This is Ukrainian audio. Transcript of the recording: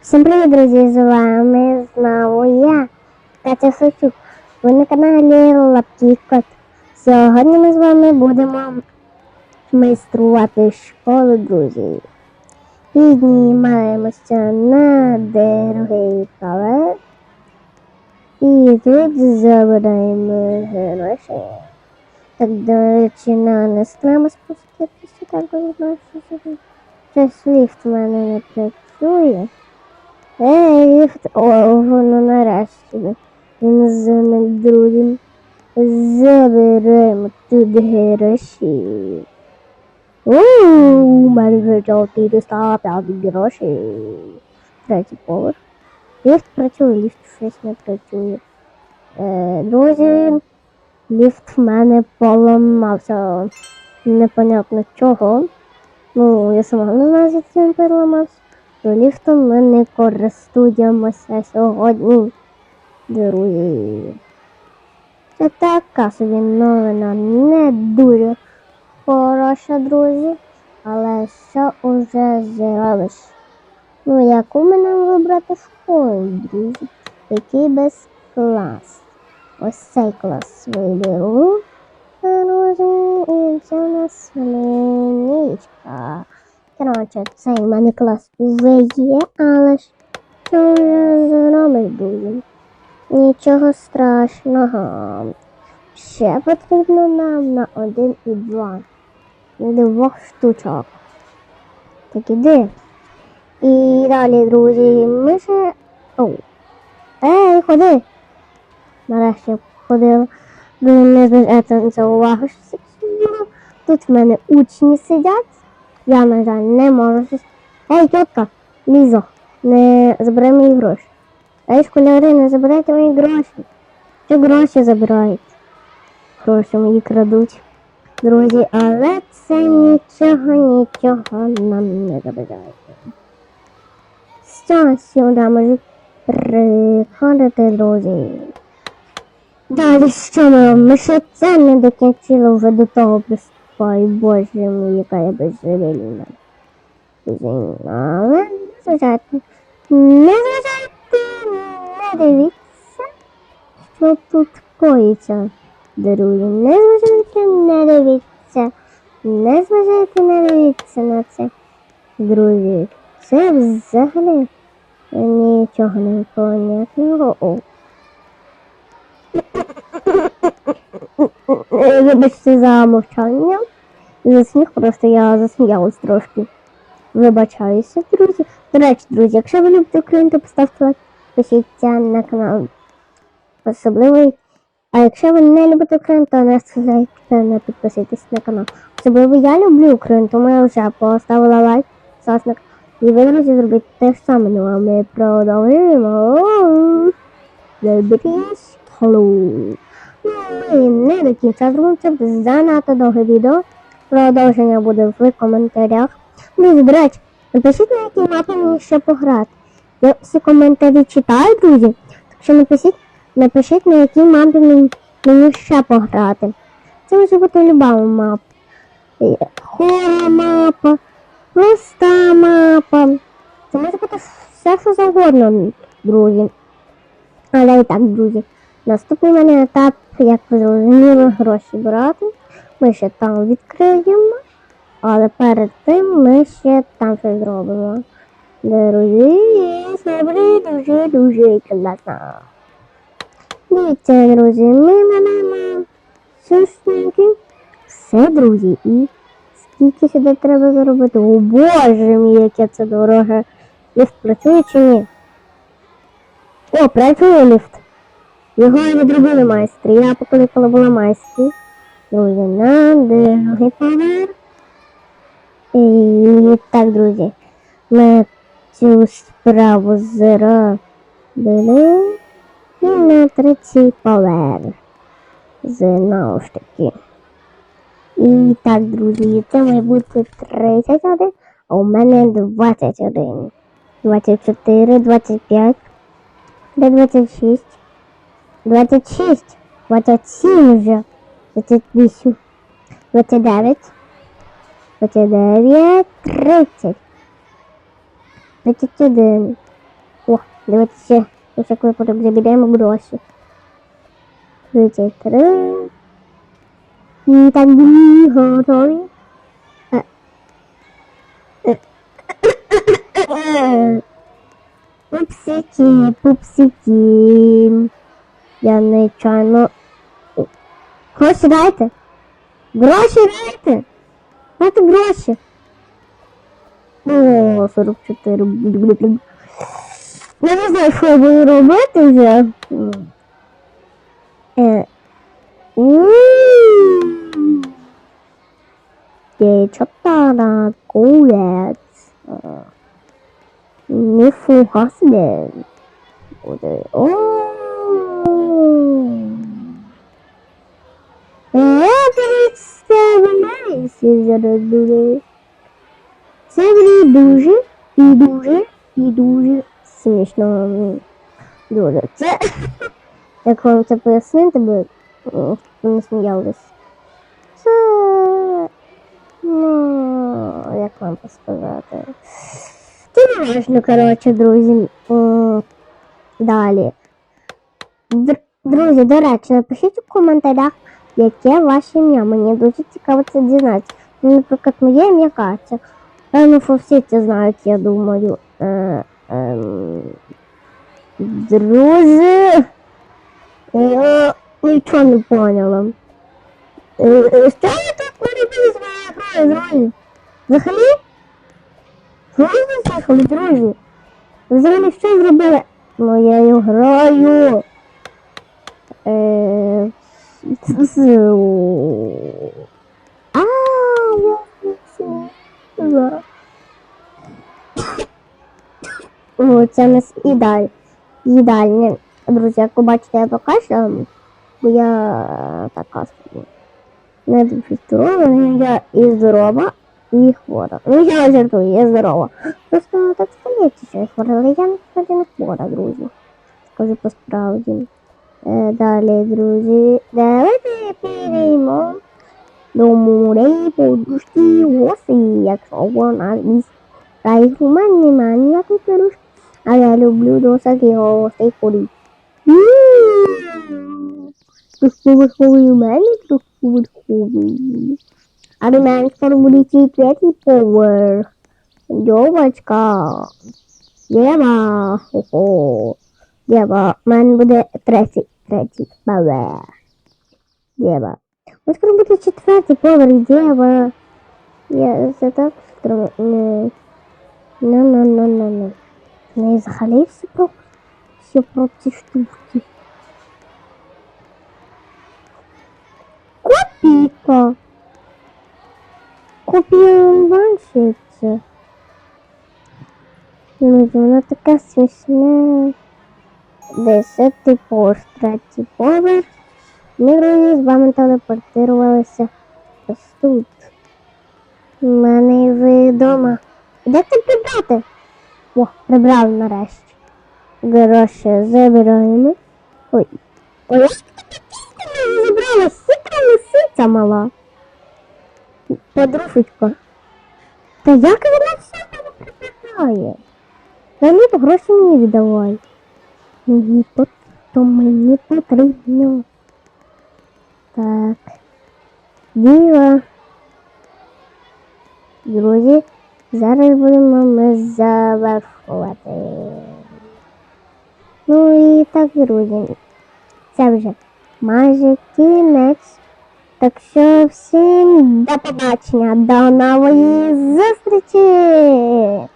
Всім привіт, друзі! З вами знову я, Катя Сочук. Ви на каналі Лапкий Кот. Сьогодні ми з вами будемо майструвати школу, друзі. Піднімаємося на другий поверх. І тут забираємо гроші. Так, до речі, на не треба спуститися, так буде сюди. Щось ліфт в мене не працює. Ей, ліфт. О, воно нарешті. Він з друзі. Заберемо тут гроші. У мене вже 405 грошей. Третій поверх. Ліфт працює, ліфт щось не працює. Е, друзі, ліфт в мене поламався. Непонятно чого. Ну, я сама не знаю, за цим переламався. То ліфтом ми не користуємося сьогодні. Друзі. Це така собі новина не дуже хороша, друзі. Але що уже зробиш? Ну, яку нам вибрати школу, друзі? Який без клас? Ось цей клас виберу. Це у нас цей в мене клас вже є, але ж що вже зробиш, друзі? Нічого страшного. Ще потрібно нам на один і два. Двох штучок. Так іди. І далі, друзі, ми ще. Оу. Ей, ходи! Нарешті ходила. Друзі, не увагу, що. Тут в мене учні сидять. Я, на жаль, не можу щось. Ей, тітка, Лізо, не забирай мої гроші. Ей, школяри, не забирайте мої гроші. Що гроші забирають? Гроші мої крадуть. Друзі, але це нічого, нічого нам не забирає. Що сюди можуть приходити, друзі? Далі що ми? Ми ще це не докінчили вже до того приступаю. Боже мій, яка я безжевеліна. Але зважайте. Не зважайте, не дивіться, що тут коїться. Друзі, не зважайте, не дивіться. Не зважайте, не дивіться на це. Друзі, це взагалі нічого не понятного. Вибачте за мовчання. За сміх, просто я засміялась трошки. Вибачаюся, друзі. До речі, друзі, якщо ви любите Україну, то поставте лайк, підпишіться на канал. Особливо, а якщо ви не любите Україну, то не не підписуйтесь на канал. Особливо я люблю Україну, тому я вже поставила лайк, сасник. І ви, друзі, зробіть те ж саме. Ну а ми продовжуємо. Заберіть Ми не до кінця зробимо занадто довге відео. Продовження буде в коментарях. Друзі, до речі, напишіть на якій мапі мені ще пограти. Я всі коментарі читаю, друзі. Так що напишіть, напишіть на якій мапі мені, мені ще пограти. Це може бути люба мапа. Е, Хора мапа, проста мапа. Це може бути все, що завгодно, друзі. Але і так, друзі. Наступний мене етап, як ви зрозуміли, гроші брати. Ми ще там відкриємо, але перед тим ми ще там щось зробимо. Це буде дуже-дуже класно. Дивіться, друзі, ми маємо сушники. Все, друзі, і скільки сюди треба заробити? О боже мій, яке це дороге. Ліфт працює чи ні? О, працює ліфт. Його відробили майстри. Я покликала була майстрів. Друзі, на другий поверх. І так, друзі, ми цю справу зробили. І на третій поверх. Знову ж таки. І так, друзі, це має бути 31, а у мене 21. 24, 25, 26. 26, 27 вже, 28, 29, 29, 30. 31. О, дивіться, у всяк випадок заберемо гроші. 33. І так дві готові. Е. Е. Е. Пупсики, пупсики. Я нечайно. Гроші дайте. Гроші дайте. Дайте гроші. О, 44. Бу-бу-бу-бу. Я не знаю, що я буду робити вже. Е. Дівчата кулець. Ніфуга собі. О. Зараз буде. Це буде дуже і дуже і дуже смішно. Дуже. Це. Як вам це пояснити, бо не сміялись. Це. Ну, як вам сказати. Це не важно, коротше, друзі. Далі. Др- Друзі, до речі, напишіть у коментарях, яке ваше ім'я. Мені дуже цікаво це дізнатися. Ну, Наприклад, моє ім'я Катя. Певно, всі це знають, я думаю. Е, ем, Друзі. Я нічого не поняла. Е, е, Що я так поробив з моєю грою, друзі? Взагалі? Друзі? Ви Взагалі що зробили моєю грою? Е, з- з- я зрозуміла. Це у нас їдаль. Їдальня. Друзі, як ви бачите, я покажу, бо я така собі. Не ну, я і здорова, і хвора. Ну, я жартую, я здорова. Просто так стається, що я хвора, але я насправді не хвора, друзі. Скажу по справді. Е, далі, друзі, давайте підіймо до морей подушки оси, якщо вона міст. Та й у мене немає ніякої подушки, а я люблю досить його гостей ходити. Трьохповерховий у мене трьохповерховий. А до мене скоро буде свій третій поверх. Йовочка. Єва. Хо-хо. Єва. У мене буде третій, третій поверх. Єва. У скоро буде четвертий поверх, Єва. Я це так стро... Не. Ну, ну, ну, ну, ну. Не взагалі все про, все про ці штуки. Копійка. Копія бачиться. Друзі, вона така смішна. Десятий поверх, третій поверх. Ми з вами телепортувалися ось тут. У мене ви вдома. Де це прибрати? О, прибрав нарешті. Гроші забираємо. Ой. Ой, як ти не забрала? Ситра лисиця мала. Подружечка. Та як вона все там прибирає? Та ні, гроші мені віддавай. Мені пот... то мені потрібно. Так. Діва. Друзі, зараз будемо ми завершувати. Ну і так, друзі, це вже майже кінець. Так що всім до побачення, до нової зустрічі!